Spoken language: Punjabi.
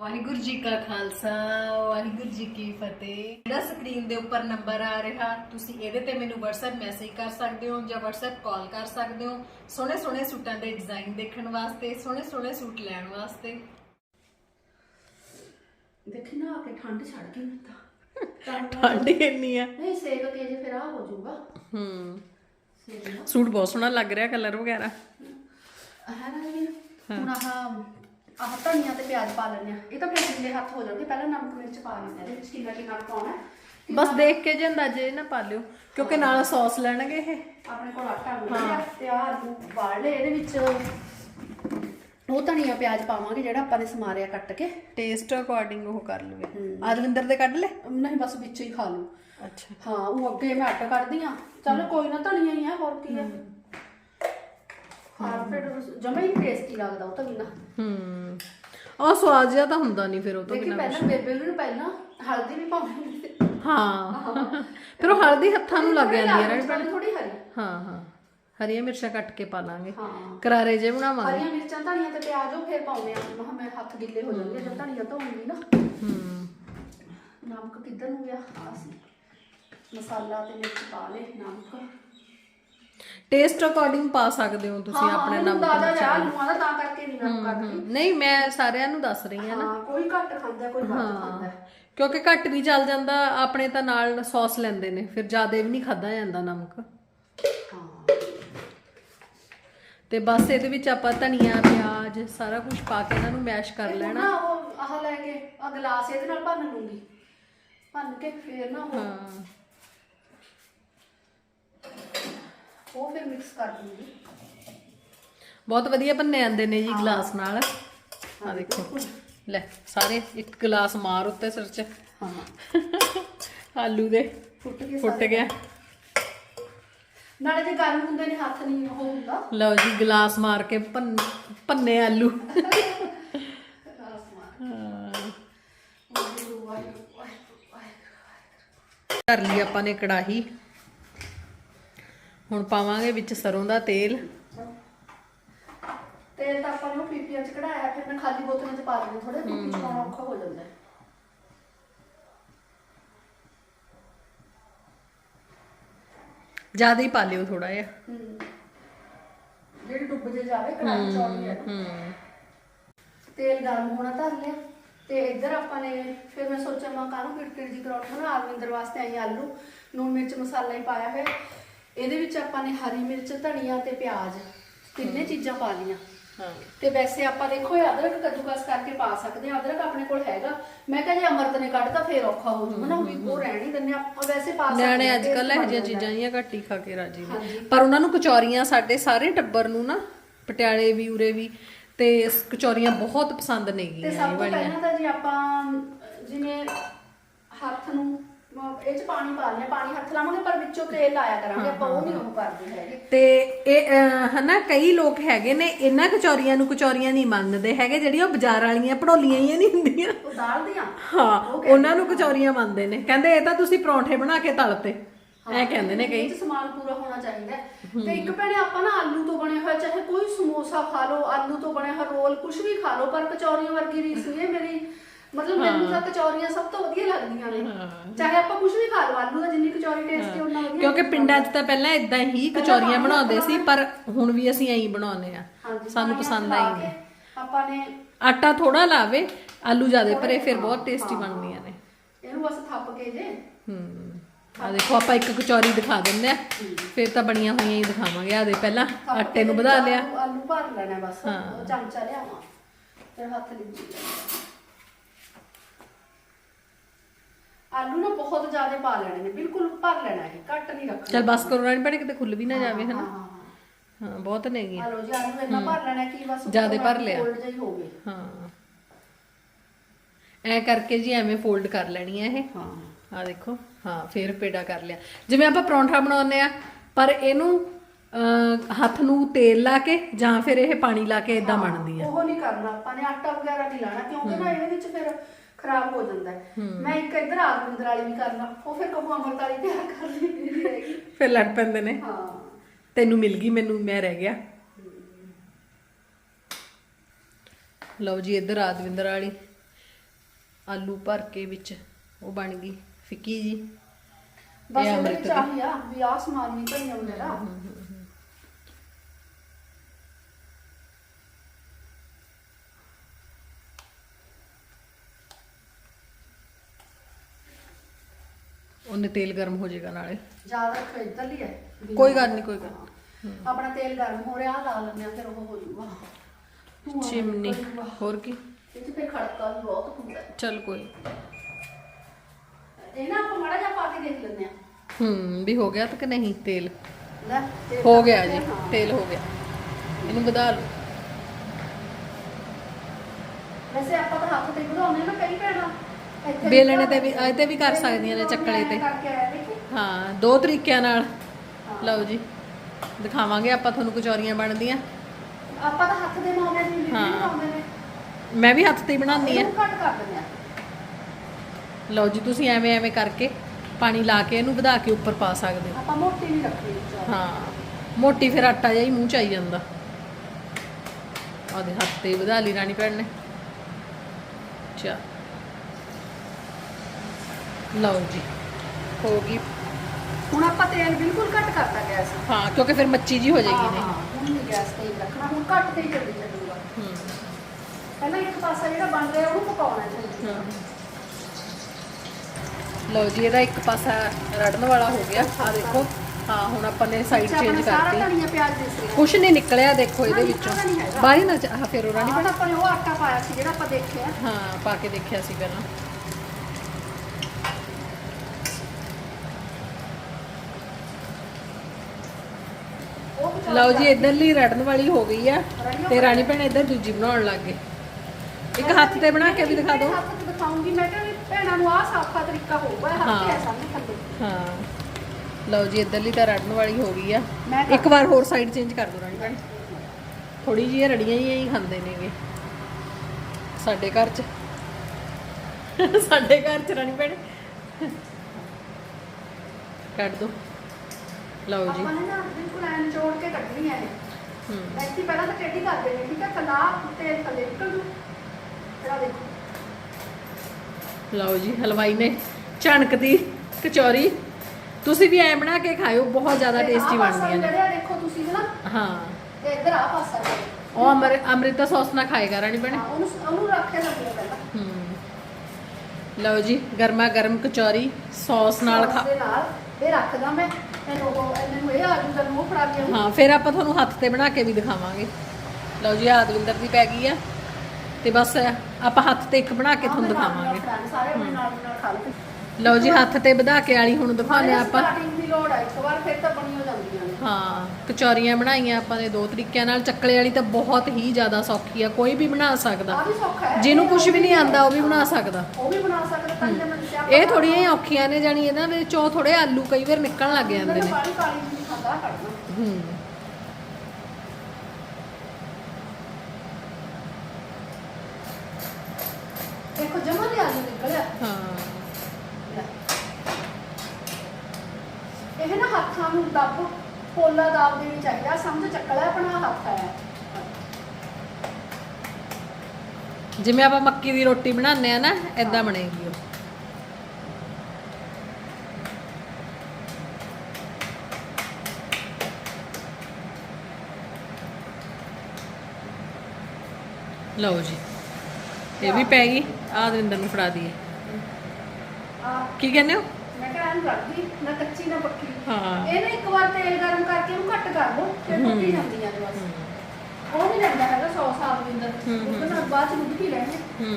ਵਾਹਿਗੁਰੂ ਜੀ ਕਾ ਖਾਲਸਾ ਵਾਹਿਗੁਰੂ ਜੀ ਕੀ ਫਤਿਹ। ਜਿਹੜਾ ਸਕਰੀਨ ਦੇ ਉੱਪਰ ਨੰਬਰ ਆ ਰਿਹਾ ਤੁਸੀਂ ਇਹਦੇ ਤੇ ਮੈਨੂੰ WhatsApp ਮੈਸੇਜ ਕਰ ਸਕਦੇ ਹੋ ਜਾਂ WhatsApp ਕਾਲ ਕਰ ਸਕਦੇ ਹੋ ਸੋਹਣੇ ਸੋਹਣੇ ਸੂਟਾਂ ਦੇ ਡਿਜ਼ਾਈਨ ਦੇਖਣ ਵਾਸਤੇ ਸੋਹਣੇ ਸੋਹਣੇ ਸੂਟ ਲੈਣ ਵਾਸਤੇ। ਦੇਖੀ ਨਾ ਆ ਕੇ ਠੰਡ ਛੜ ਗਈ ਤਾਂ। ਠੰਡ ਇੰਨੀ ਆ। ਨਹੀਂ ਸੇਕ ਕੇ ਜੇ ਫਿਰ ਆ ਹੋ ਜਾਊਗਾ। ਹੂੰ। ਸੂਟ ਬਹੁਤ ਸੋਹਣਾ ਲੱਗ ਰਿਹਾ ਕਲਰ ਵਗੈਰਾ। ਹੈ ਨਾ ਵੀ ਹੁਣ ਆਹ ਆਹ ਧਨੀਆ ਤੇ ਪਿਆਜ਼ ਪਾ ਲੈਣੇ ਆ ਇਹ ਤਾਂ ਫਿਰ ਗਿੱਲੇ ਹੱਥ ਹੋ ਜਾਣਗੇ। ਪਹਿਲਾਂ ਨਮਕ ਮਿਰਚ ਪਾ ਲੈਣੇ ਇਹਦੇ ਵਿੱਚ ਕਿੰਨਾ ਕਿੰਨਾ ਪਾਉਣਾ ਹੈ। ਬਸ ਦੇਖ ਕੇ ਜੇ ਅੰਦਾਜ਼ੇ ਨਾ ਪਾ ਲਿਓ ਕਿਉਂਕਿ ਨਾਲ ਸੌਸ ਲੈਣਗੇ ਇਹ। ਆਪਣੇ ਕੋਲ ਆਟਾ ਮਿਲਿਆ ਤੇ ਆਹ ਆਲੂ ਬਾੜ ਲਏ। ਇਹਦੇ ਵਿੱਚ ਉਹ ਧਨੀਆ ਪਿਆਜ਼ ਪਾਵਾਂਗੇ ਜਿਹੜਾ ਆਪਾਂ ਨੇ ਸਮਾਰਿਆ ਕੱਟ ਕੇ। ਟੇਸਟ ਅਕੋਰਡਿੰਗ ਉਹ ਕਰ ਲਵੇ। ਆਦਵਿੰਦਰ ਦੇ ਕੱਢ ਲੈ ਨਹੀਂ ਬਸ ਵਿੱਚ ਹੀ ਖਾ ਲੂ ਅੱਛਾ। ਹਾਂ ਉਹ ਅੱਗੇ ਮੈਂ ਆਟਾ ਕੱਢਦੀ ਆ ਚੱਲ ਕੋਈ ਨਾ ਧਨੀਆ ਹੀ ਆ ਹੋਰ ਕੀ ਆ? ਹਾਂ ਫਿਰ ਜਮਾ ਹੀ ਟੇਸਟੀ ਲੱਗਦਾ ਉਹ ਤਾਂ ਬਿਨਾ ਹੂੰ। ਉਹ ਸਵਾਦ ਜਿਹਾ ਤਾਂ ਹੁੰਦਾ ਨਹੀਂ ਫਿਰ ਉਹ ਤੋਂ ਦੇਖੀ ਪਹਿਲਾਂ ਬੇਬੇ ਨੂੰ ਪਹਿਲਾਂ ਹਲਦੀ ਵੀ ਪਾਉਣੀ ਹਾਂ। ਫਿਰ ਉਹ ਹਲਦੀ ਹੱਥਾਂ ਨੂੰ ਲੱਗ ਜਾਂਦੀ ਹੈ ਰਾਣੀ ਥੋੜੀ ਥੋੜੀ ਹਰੀ। ਹਾਂ ਹਾਂ। ਹਰੀਆਂ ਮਿਰਚਾਂ ਕੱਟ ਕੇ ਪਾ ਲਾਂਗੇ। ਹਾਂ। ਕਰਾਰੇ ਜੇ ਬਣਾਵਾਂਗੇ। ਹਰੀਆਂ ਮਿਰਚਾਂ ਧਨੀਆ ਤੇ ਪਿਆਜ਼ ਉਹ ਫਿਰ ਪਾਉਂਦੇ ਆ ਮਹਾਂ ਮੈਂ ਹੱਥ ਗਿੱਲੇ ਹੋ ਜਾਣਗੇ ਜਦ ਧਨੀਆ ਧੋਉਂਗੀ ਨਾ। ਹੂੰ। ਨਮਕ ਕਿੱਧਰ ਨੂੰ ਗਿਆ? ਆ ਸੀ। ਮਸਾਲਾ ਤੇ ਮਿਰਚ ਪਾ ਲੇ ਨਮਕ। ਟੇਸਟ ਅਕੋਰਡਿੰਗ ਪਾ ਸਕਦੇ ਹੋ ਤੁਸੀਂ ਆਪਣੇ ਹਾਂ ਨਮਕ ਦਾਦਾ ਜਾ ਲੂਆਂ ਦਾ ਤਾਂ ਕਰਕੇ ਨਹੀਂ ਨਮਕ ਕਰਦੀ। ਨਹੀਂ ਮੈਂ ਸਾਰਿਆਂ ਨੂੰ ਦੱਸ ਰਹੀ ਹਾਂ ਹਾਂ ਕੋਈ ਘੱਟ ਖਾਂਦਾ ਕੋਈ ਵੱਧ ਖਾਂਦਾ। ਕਿਉਂਕਿ ਘੱਟ ਵੀ ਚੱਲ ਜਾਂਦਾ ਆਪਣੇ ਤਾਂ ਨਾਲ ਸੌਸ ਲੈਂਦੇ ਨੇ ਫਿਰ ਜ਼ਿਆਦਾ ਵੀ ਨਹੀਂ ਖਾਦਾ ਜਾਂਦਾ ਨਮਕ। ਤੇ ਬਸ ਇਹਦੇ ਵਿੱਚ ਆਪਾਂ ਧਨੀਆ ਪਿਆਜ਼ ਸਾਰਾ ਕੁਝ ਪਾ ਕੇ ਇਹਨਾਂ ਨੂੰ ਮੈਸ਼ ਕਰ ਲੈਣਾ। ਨਾ ਆਹ ਲੈ ਕੇ ਆ ਗਲਾਸ ਇਹਦੇ ਨਾਲ ਭੰਨ ਲੂੰਗੀ। ਭੰਨ ਕੇ ਫੇਰ ਨਾ ਹਾਂ। ਉਹ ਫਿਰ ਮਿਕਸ ਕਰ ਦੂੰਗੀ। ਬਹੁਤ ਵਧੀਆ ਬੰਨੇ ਆਂਦੇ ਨੇ ਜੀ ਗਲਾਸ ਨਾਲ। ਆ ਦੇਖੋ। ਲੈ ਸਾਰੇ ਇੱਕ ਗਲਾਸ ਮਾਰ ਉੱਤੇ ਸਿਰ 'ਚ। ਹਾਂ। ਆਲੂ ਦੇ। ਫੁੱਟ ਫੁੱਟ ਗਿਆ। ਨਾਲੇ ਜੇ ਗਰਮ ਹੁੰਦੇ ਨੇ ਹੱਥ ਨਹੀਂ ਉਹ ਹੁੰਦਾ। ਲਓ ਜੀ ਗਲਾਸ ਮਾਰ ਕੇ ਭੰਨ- ਆਲੂ। ਧਰ ਲਈ ਆਪਾਂ ਨੇ ਕੜਾਹੀ। ਹੁਣ ਪਾਵਾਂਗੇ ਵਿੱਚ ਸਰੋਂ ਦਾ ਤੇਲ। ਤੇਲ ਤਾਂ ਆਪਾਂ ਨੇ ਪੀਪੀਆਂ ਚ ਕਢਾਇਆ ਫਿਰ ਮੈਂ ਖਾਲੀ ਬੋਤਲਾਂ ਚ ਪਾ ਲੈਂਦੀ ਥੋੜੇ ਕਿਉਂਕਿ ਚਲਾਉਣਾ ਔਖਾ ਹੋ ਜਾਂਦਾ ਹੈ। ਜ਼ਿਆਦਾ ਹੀ ਪਾ ਲਿਓ ਥੋੜਾ ਜਿਹਾ। ਜਿਹੜੀ ਡੁੱਬ ਜੇ ਜਾਵੇ ਕੜਾਹੀ ਚੌੜੀ ਹੈ ਤੇਲ ਗਰਮ ਹੋਣਾ ਧਰ ਲਿਆ। ਤੇ ਇੱਧਰ ਆਪਾਂ ਨੇ ਫਿਰ ਮੈਂ ਸੋਚਿਆ ਮੈਂ ਕਾਹਨੂੰ ਕਿੜਕਿੜ ਜੀ ਪਰੌਂਠਾ ਬਣਾ ਅਰਵਿੰਦਰ ਵਾਸਤੇ ਆਈ ਆਲੂ ਨੂਨ ਮਿਰਚ ਮਸਾਲਾ ਹੀ ਪਾਇਆ ਹੋਇਆ। ਇਹਦੇ ਵਿੱਚ ਆਪਾਂ ਨੇ ਹਰੀ ਮਿਰਚ ਧਨੀਆ ਤੇ ਪਿਆਜ਼ ਤਿੰਨੇ ਚੀਜ਼ਾਂ ਪਾ ਲਈਆਂ। ਹਾਂ। ਤੇ ਵੈਸੇ ਆਪਾਂ ਦੇਖੋ ਇਹ ਅਦਰਕ ਕੱਦੂਕਸ ਕਰਕੇ ਪਾ ਸਕਦੇ ਹਾਂ। ਅਦਰਕ ਆਪਣੇ ਕੋਲ ਹੈਗਾ। ਮੈਂ ਕਿਹਾ ਜੇ ਅਮਰਤ ਨੇ ਕੱਢਤਾ ਫੇਰ ਔਖਾ ਹੋ ਜਾਊਗਾ ਨਾ ਵੀ ਉਹ ਰਹਿਣ ਹਾਂ। ਆਪਾਂ ਵੈਸੇ ਪਾ ਸਕਦੇ ਨਿਆਣੇ ਅੱਜ ਕੱਲ ਇਹੋ ਜਿਹੀਆਂ ਚੀਜ਼ਾਂ ਜੀਆਂ ਘੱਟ ਹੀ ਖਾ ਕੇ ਰਾਜੀ ਨੇ। ਪਰ ਉਹਨਾਂ ਨੂੰ ਕਚੌਰੀਆਂ ਸਾਡੇ ਸਾਰੇ ਟੱਬਰ ਨੂੰ ਨਾ ਪਟਿਆਲੇ ਵੀ ਉਰੇ ਵੀ ਤੇ ਕਚੌਰੀਆਂ ਬਹੁਤ ਪਸੰਦ ਤੇ ਨੇਗੀਆਂ ਸਭ ਤੋਂ ਪਹਿਲਾਂ ਤਾਂ ਜੀ ਆਪਾਂ ਜਿਵੇਂ ਹੱਥ ਨੂੰ ਅਹ ਇਹ ਚ ਪਾਣੀ ਪਾ ਲਿਆ ਪਾਣੀ ਹੱਥ ਲਾਵਾਂਗੇ ਪਰ ਵਿੱਚੋਂ ਤੇਲ ਲਾਇਆ ਕਰਾਂਗੇ ਆਪਾਂ ਉਹ ਨਹੀਂ ਉਹ ਕਰਦੇ ਹੈਗੇ। ਤੇ ਇਹ ਅਹ, ਹਨਾ ਕਈ ਲੋਕ ਹੈਗੇ ਨੇ ਇਹਨਾਂ ਕਚੌਰੀਆਂ ਨੂੰ ਕਚੌਰੀਆਂ ਨਹੀਂ ਮੰਨਦੇ ਹੈਗੇ ਜਿਹੜੀਆਂ ਉਹ ਬਾਜ਼ਾਰ ਵਾਲੀਆਂ ਪੜੋਲੀਆਂ ਹੀ ਨਹੀਂ ਹੁੰਦੀਆਂ। ਉਹ ਦਾਲ ਦੀਆਂ? ਹਾਂ ਉਹਨਾਂ ਨੂੰ ਕਚੌਰੀਆਂ ਮੰਨਦੇ ਨੇ। ਕਹਿੰਦੇ ਇਹ ਤਾਂ ਤੁਸੀਂ ਪਰੌਂਠੇ ਬਣਾ ਕੇ ਤਲਤੇ ਐ ਕਹਿੰਦੇ ਨੇ ਕਈ। ਇਹ 'ਚ ਸਮਾਨ ਪੂਰਾ ਹੋਣਾ ਚਾਹੀਦਾ ਹੈ। ਤੇ ਇੱਕ ਭੈਣੇ ਆਪਾਂ ਨਾ ਆਲੂ ਤੋਂ ਬਣਿਆ ਹੋਇਆ ਚਾਹੇ ਕੋਈ ਸਮੋਸਾ ਖਾ ਲਓ ਆਲੂ ਤੋਂ ਬਣਿਆ ਹੋਇਆ ਰੋਲ ਕੁਝ ਵੀ ਖਾ ਲਓ ਪਰ ਕਚੌਰੀਆਂ ਵਰਗੀ ਰੀਸ ਨਹੀਂ ਹੈ ਮੇਰੀ। ਮਤਲਬ ਮੈਨੂੰ ਤਾਂ ਕਚੌਰੀਆਂ ਸਭ ਤੋਂ ਵਧੀਆ ਲੱਗਦੀਆਂ ਨੇ। ਚਾਹੇ ਆਪਾਂ ਕੁਝ ਵੀ ਖਾ ਲਓ ਆਲੂ ਦਾ ਜਿੰਨੀ ਕਚੌਰੀ ਟੇਸਟੀ ਉਹਨਾਂ ਵਧੀਆ ਕਿਉਂਕਿ ਪਿੰਡਾਂ 'ਚ ਤਾਂ ਪਹਿਲਾਂ ਇਦਾਂ ਹੀ ਕਚੌਰੀਆਂ ਬਣਾਉਂਦੇ ਸੀ ਪਰ ਹੁਣ ਵੀ ਅਸੀਂ ਐਂ ਹੀ ਬਣਾਉਂਦੇ ਆ ਸਾਨੂੰ ਪਸੰਦ ਆਈ ਕੇ ਆਪਾਂ ਨੇ ਆਟਾ ਥੋੜਾ ਲਾਵੇ ਆਲੂ ਜ਼ਿਆਦਾ ਭਰੇ ਫਿਰ ਬਹੁਤ ਟੇਸਟੀ ਬਣਦੀਆਂ ਨੇ। ਇਹਨੂੰ ਬਸ ਥੱਪ ਕੇ ਜੇ। ਹੂੰ ਆ ਦੇਖੋ ਆਪਾਂ ਇੱਕ ਕਚੌਰੀ ਦਿਖਾ ਦਿੰਦੇ ਆ ਫਿਰ ਤਾਂ ਬਣੀਆਂ ਹੋਈਆਂ ਹੀ ਦਿਖਾਵਾਂਗੇ। ਆ ਦੇ ਪਹਿਲਾਂ ਆਟੇ ਨੂੰ ਵਧਾ ਲਿਆ। ਆਲੂ ਭਰ ਲੈਣਾ ਬਸ। ਉਹ ਚਮਚਾ ਲਿਆਵਾਂ। ਫਿਰ ਹੱਥ ਲਿੱਜੀ ਆਲੂ ਨਾ ਬਹੁਤ ਜ਼ਿਆਦਾ ਪਾ ਲੈਣੇ ਨੇ ਬਿਲਕੁਲ ਭਰ ਲੈਣਾ ਹੈ ਘੱਟ ਨਹੀਂ ਰੱਖਣਾ। ਚਲ ਬਸ ਕਰੋ ਰਾਣੀ ਭੈਣੇ ਕਿਤੇ ਖੁੱਲ ਵੀ ਨਾ ਜਾਵੇ ਹਾਂ, ਹਨਾ? ਹਾਂ, ਹਾਂ। ਹਾਂ ਬਹੁਤ ਨੇਗੀਆਂ ਆਲੂ ਜੀ ਆਲੂ ਇੰਨਾ ਭਰ ਲੈਣਾ ਕਿ ਬਸ ਜ਼ਿਆਦੇ ਭਰ ਲਿਆ। ਫੋਲਡ ਜਿਹਾ ਹੀ ਹੋ ਗਏ ਹਾਂ। ਐ ਕਰਕੇ ਜੀ ਐਵੇਂ ਫੋਲਡ ਕਰ ਲੈਣੀ ਆ ਇਹ। ਹਾਂ। ਆ ਦੇਖੋ ਹਾਂ ਫੇਰ ਪੇੜਾ ਕਰ ਲਿਆ। ਜਿਵੇਂ ਆਪਾਂ ਪਰੌਂਠਾ ਬਣਾਉਂਦੇ ਆ ਪਰ ਇਹਨੂੰ ਹੱਥ ਨੂੰ ਤੇਲ ਲਾ ਕੇ ਜਾਂ ਫਿਰ ਇਹ ਪਾਣੀ ਲਾ ਕੇ ਇਦਾਂ ਬਣਦੀ ਆ ਉਹ ਨਹੀਂ ਕਰਨਾ ਆਪਾਂ ਨੇ ਆਟਾ ਵਗੈਰਾ ਨਹੀਂ ਲਾਣਾ ਕਿਉਂਕਿ ਨਾ ਇਹਦੇ ਵਿੱਚ ਫਿਰ ਖਰਾਬ ਹੋ ਜਾਂਦਾ ਹੈ। ਮੈਂ ਇੱਕ ਇੱਧਰ ਆਲਮੰਦਰ ਵਾਲੀ ਵੀ ਕਰਨਾ ਉਹ ਫਿਰ ਕਬੂ ਅਮਰਤ ਵਾਲੀ ਤਿਆਰ ਕਰ ਲਈ ਫਿਰ ਲੜ ਪੈਂਦੇ ਨੇ। ਹਾਂ। ਤੈਨੂੰ ਮਿਲ ਗਈ ਮੈਨੂੰ ਮੈਂ ਰਹਿ ਗਿਆ। ਲਓ ਜੀ ਇੱਧਰ ਆਦਵਿੰਦਰ ਵਾਲੀ ਆਲੂ ਭਰ ਕੇ ਵਿੱਚ ਉਹ ਬਣ ਗਈ। ਫਿੱਕੀ ਜੀ। ਬਸ ਇਹ ਇਹਦੇ ਅੰਮ੍ਰਿਤ ਵਿੱਚ। ਆਹੀ ਆ ਵੀ ਆਹ ਸਮਾਨ ਨਹੀਂ ਭਈਆ ਵਗੈਰਾ ਉਹਨੇ ਤੇਲ ਗਰਮ ਹੋ ਜਾਏਗਾ ਨਾਲੇ। ਯਾਦ ਰੱਖੋ ਇੱਧਰਲੀ ਹੈ ਵੀ ਕੋਈ ਗੱਲ ਨਹੀਂ ਕੋਈ ਗੱਲ। ਆਪਣਾ ਤੇਲ ਗਰਮ ਹੋ ਰਿਹਾ ਲਾ ਲੈਂਦੇ ਆ ਫਿਰ ਉਹ ਹੋ ਜਾਊਗਾ ਧੂੰਆਂ ਚਿਮਨੀ। ਹੋਰ ਕੀ? 'ਚ ਫਿਰ ਖੜਕਾ ਵੀ ਬਹੁਤ ਹੁੰਦਾ। ਹੈ। ਚੱਲ ਕੋਈ ਇਹ ਨਾ ਆਪਾਂ ਮਾੜਾ ਜਿਹਾ ਪਾ ਕੇ ਦੇਖ ਲੈਂਦੇ ਆ ਹੂੰ ਵੀ ਹੋ ਗਿਆ ਤਾਂ ਕਿ ਨਹੀਂ ਤੇਲ? ਹੋ ਗਿਆ ਜੀ ਹਾਂ। ਤੇਲ ਹੋ ਗਿਆ। ਇਹਨੂੰ ਵਧਾ ਲਓ। ਵੈਸੇ ਆਪਾਂ ਤਾਂ ਹੱਥ ਤੇ ਬਣਾਉਂਦੇ ਨਾ ਕਈ ਭੈਣਾਂ ਇੱਥੇ ਬੇਲਣੇ ਤੇ ਵੀ- ਬਣਾਉਂਦੇ ਇਹ ਤੇ ਵੀ ਕਰ ਸਕਦੀਆਂ ਨੇ ਚੱਕਲੇ ਤੇ। ਹਾਂ ਦੋ ਤਰੀਕਿਆਂ ਨਾਲ। ਲਓ ਜੀ ਦਿਖਾਵਾਂਗੇ ਆਪਾਂ ਤੁਹਾਨੂੰ ਕਚੌਰੀਆਂ ਬਣਦੀਆਂ। ਆਪਾਂ ਤਾਂ ਹੱਥ ਦੇ ਮਾਉਂਦੇ ਨੇ ਬੀਬੀ ਹਾਂ। ਬਣਾਉਂਦੇ ਨੇ। ਮੈਂ ਵੀ ਹੱਥ ਤੇ ਹੀ ਬਣਾਉਂਦੀ ਆ। ਇਹਨੂੰ ਘੱਟ ਕਰ ਦਿੰਦੇ ਆ। ਲਓ ਜੀ ਤੁਸੀਂ ਐਵੇਂ ਐਵੇਂ ਕਰਕੇ ਪਾਣੀ ਲਾ ਕੇ ਇਹਨੂੰ ਵਧਾ ਕੇ ਉੱਪਰ ਪਾ ਸਕਦੇ ਆਪਾਂ ਮੋਟੀ ਨਹੀਂ ਰੱਖਣੀ ਹਾਂ ਮੋਟੀ ਫਿਰ ਆਟਾ ਜਿਹਾ ਹੀ ਮੂੰਹ ਚ ਆਈ ਜਾਂਦਾ। ਉਹਦੇ ਹੱਥ ਤੇ ਵਧਾ ਲਈ ਰਾਣੀ ਭੈਣ ਨੇ। ਚਾ। ਲਓ ਜੀ। ਹੋ ਗਈ। ਹੁਣ ਆਪਾਂ ਤੇਲ ਬਿਲਕੁਲ ਘੱਟ ਕਰਤਾ ਗੈਸ। ਹਾਂ ਕਿਉਂਕਿ ਫਿਰ ਮੱਚੀ ਜੀ ਹੋ ਜਾਏਗੀ ਹਾਂ, ਹੁਣ ਨਹੀਂ ਗੈਸ ਤੇ ਰੱਖਣਾ ਹੁਣ ਘੱਟ ਤੇ ਹੀ ਚੱਲੀ ਚੱਲੂਗਾ ਹੂੰ। ਪਹਿਲਾਂ ਇੱਕ ਪਾਸਾ ਜਿਹੜਾ ਬਣ ਰਿਹਾ ਉਹਨੂੰ ਪਕਾਉਣਾ ਚਾਹੀਦਾ। ਹਾਂ। ਲਓ ਜੀ ਇਹਦਾ ਇੱਕ ਪਾਸਾ ਰੜਨ ਵਾਲਾ ਹੋ ਗਿਆ। ਆ ਦੇਖੋ। ਹਾਂ ਹੁਣ ਆਪਾਂ ਨੇ ਸਾਈਡ ਅੱਛਾ, ਚੇਂਜ ਆਪਣਾ ਸਾਰਾ ਕਰਤੀ। ਧਨੀਆ ਪਿਆਜ਼ ਦਿਸ ਰਿਹਾ ਕੁਛ ਨਹੀਂ ਨਿਕਲਿਆ ਦੇਖੋ ਇਹਦੇ ਵਿੱਚੋਂ। ਨਹੀਂ। ਬਾਹਰ ਨਾ ਆਹ ਫਿਰ ਉਹਨਾਂ ਨੇ ਆਹ ਤਾਂ ਆਪਾਂ ਨੇ ਉਹ ਆਟਾ ਪਾਇਆ ਸੀ ਜਿਹੜਾ ਆਪਾਂ ਦੇਖਿਆ। ਹਾਂ ਪਾ ਕੇ ਦੇਖਿਆ ਸੀ ਪਹਿਲਾਂ। ਲਓ ਜੀ ਇਧਰਲੀ ਰੜਨ ਵਾਲੀ ਹੋ ਗਈ ਆ ਤੇ ਰਾਣੀ ਭੈਣ ਇੱਧਰ ਦੂਜੀ ਬਣਾਉਣ ਲੱਗ ਗਏ ਇੱਕ ਹੱਥ ਤੇ ਬਣਾ ਕੇ ਵੀ ਦਿਖਾ ਦਿਓ। ਹੱਥ ਤੇ ਦਿਖਾਉਂਗੀ ਮੈਂ ਕਿਹਾ ਵੀ ਭੈਣਾਂ ਨੂੰ ਆਹ ਸੌਖਾ ਤਰੀਕਾ ਹੋਊਗਾ ਇਹ ਹੱਥ ਹਾਂ। ਤੇ ਐਸਾ ਨਹੀਂ ਥੱਲੇ। ਹਾਂ। ਲਓ ਜੀ ਇਧਰਲੀ ਤਾਂ ਰੜਨ ਵਾਲੀ ਹੋ ਗਈ ਆ। ਇੱਕ ਵਾਰ ਹੋਰ ਸਾਈਡ ਚੇਂਜ ਕਰ ਦਿਓ ਰਾਣੀ ਭੈਣ। ਥੋੜੀ ਜਿਹੀ ਰੜੀਆਂ ਹੀ ਹੀ ਖਾਂਦੇ ਨੇਗੇ। ਸਾਡੇ ਘਰ 'ਚ। ਸਾਡੇ ਘਰ 'ਚ ਰਾਣੀ ਭੈਣ। ਕੱਢ ਦੋ। ਲਓ ਜੀ। ਆਪਾਂ ਨੇ ਨਾ ਬਿਲਕੁਲ ਐਨ ਨਿਚੋੜ ਕੇ ਕੱਢਣੀ ਹੈ ਹੂੰ। ਐਕਚੁਅਲੀ ਪਹਿਲਾਂ ਤਾਂ ਟੇਢੀ ਕਰ ਦੇਣੀ ਠੀਕ ਹੈ ਕਲਾ ਤੇਲ ਥੱਲੇ ਨਿਕਲ ਜੂ। ਆਹ ਦੇਖੋ। ਲਓ ਜੀ ਹਲਵਾਈ ਨੇ ਝਣਕ ਦੀ ਕਚੌਰੀ। ਤੁਸੀਂ ਵੀ ਐ ਬਣਾ ਕੇ ਖਾਇਓ ਬਹੁਤ ਜ਼ਿਆਦਾ ਟੇਸਟੀ ਬਣਦੀਆਂ ਨੇ। ਦੇਖੋ ਤੁਸੀਂ ਹਨਾ? ਹਾਂ। ਤੇ ਇੱਧਰ ਆ ਪਾਸਾ। ਉਹ ਅਮਰ ਅੰਮ੍ਰਿਤਾ ਸੌਸ ਨਾਲ ਖਾਏਗਾ ਰਾਣੀ ਹਾਂ ਉਹਨੂੰ ਉਹਨੂੰ ਰੱਖ ਕੇ ਲੱਗਿਆ ਪਹਿਲਾਂ। ਹੂੰ। ਲਓ ਜੀ ਗਰਮਾ ਗਰਮ ਕਚੌਰੀ ਸੌਸ ਨਾਲ ਖਾ ਦੇ ਨਾਲ ਇਹ ਰੱਖਦਾ ਮੈਂ ਇਹਨੂੰ ਉਹ ਇਹਨੂੰ ਇਹ ਆਲੂ ਦਾ ਮੂੰਹ ਫੜਾ ਕੇ ਹਾਂ ਫਿਰ ਆਪਾਂ ਤੁਹਾਨੂੰ ਹੱਥ ਤੇ ਬਣਾ ਕੇ ਵੀ ਦਿਖਾਵਾਂਗੇ। ਲਓ ਜੀ ਆਹ ਦਵਿੰਦਰ ਦੀ ਪੈ ਗਈ ਆ ਤੇ ਬਸ ਆਪਾਂ ਹੱਥ ਤੇ ਇੱਕ ਬਣਾ ਕੇ ਤੁਹਾਨੂੰ ਦਿਖਾਵਾਂਗੇ। ਸਾਰੇ ਆਪਣੇ ਨਾਲ ਨਾਲ ਖਾ ਲਓ। ਲਓ ਜੀ ਹੱਥ ਤੇ ਵਧਾ ਕੇ ਵਾਲੀ ਹੁਣ ਦਿਖਾਉਂਦੇ ਆਪਾਂ। ਲੋੜ ਹੈ ਇੱਕ ਵਾਰ ਫਿਰ ਤਾਂ ਬਣੀ ਹੋ ਜਾਂਦੀਆਂ ਨੇ। ਹਾਂ ਕਚੌਰੀਆਂ ਬਣਾਈਆਂ ਆਪਾਂ ਨੇ ਦੋ ਤਰੀਕਿਆਂ ਨਾਲ ਚੱਕਲੇ ਵਾਲੀ ਤਾਂ ਬਹੁਤ ਹੀ ਜ਼ਿਆਦਾ ਸੌਖੀ ਆ ਕੋਈ ਵੀ ਬਣਾ ਸਕਦਾ। ਆ ਵੀ ਸੌਖਾ ਹੈ। ਜਿਹਨੂੰ ਕੁਝ ਵੀ ਨਹੀਂ ਆਂਦਾ ਉਹ ਵੀ ਬਣਾ ਸਕਦਾ। ਉਹ ਵੀ ਬਣਾ ਸਕਦਾ ਤਾਂ ਜੇ ਮੈਂ ਦੱਸਿਆ ਇਹ ਥੋੜੀਆਂ ਹੀ ਔਖੀਆਂ ਨੇ ਜਾਨੀ ਇਹਨਾਂ ਵਿੱਚੋਂ ਥੋੜੇ ਆਲੂ ਕਈ ਵਾਰ ਨਿਕਲਣ ਲੱਗ ਜਾਂਦੇ ਨੇ। ਪਾਣੀ ਕਾਲੀ ਜੀ ਖਾਂਦਾ ਕੱਢਣਾ ਹੂੰ ਦੇਖੋ ਜਮਾ ਨਹੀਂ ਆਲੂ ਨਿਕਲਿਆ ਹਾਂ ਲੈ। ਇਹ ਨਾ ਹੱਥਾਂ ਨੂੰ ਦੱਬ ਪੋਲਾ ਦਾਬ ਦੇਣੀ ਚਾਹੀਦਾ ਸਮਝ ਚੱਕਲਾ ਆਪਣਾ ਹੱਥ ਹੈ। ਜਿਵੇਂ ਆਪਾਂ ਮੱਕੀ ਦੀ ਰੋਟੀ ਬਣਾਉਂਦੇ ਆ ਨਾ ਐਦਾਂ ਬਣੇਗੀ ਉਹ। ਲਓ ਜੀ ਇਹ ਵੀ ਪੈ ਗਈ। ਆਹ ਦਵਿੰਦਰ ਨੂੰ ਫੜਾ ਦਈਏ। ਆ ਕੀ ਕਹਿੰਦੇ ਹੋ? ਮੈਂ ਕਿਹਾ ਇਹਨੂੰ ਰੱਖ ਦੀ ਨਾ ਕੱਚੀ ਨਾ ਪੱਕੀ। ਹਾਂ। ਇਹ ਨਾ ਇੱਕ ਵਾਰ ਤੇਲ ਗਰਮ ਕਰਕੇ ਉਹਨੂੰ ਘੱਟ ਕਰ ਲਓ ਫਿਰ ਟੁੱਟੀ ਜਾਂਦੀਆਂ ਨੇ ਬਸ ਉਹ ਨਹੀਂ ਲੈਂਦਾ ਹੈਗਾ ਸੌਸ ਆਪ ਦੇ ਅੰਦਰ। ਨਾਲ ਬਾਅਦ ਚ ਦੁੱਧ ਪੀ ਲੈਣੇ ਹੂੰ।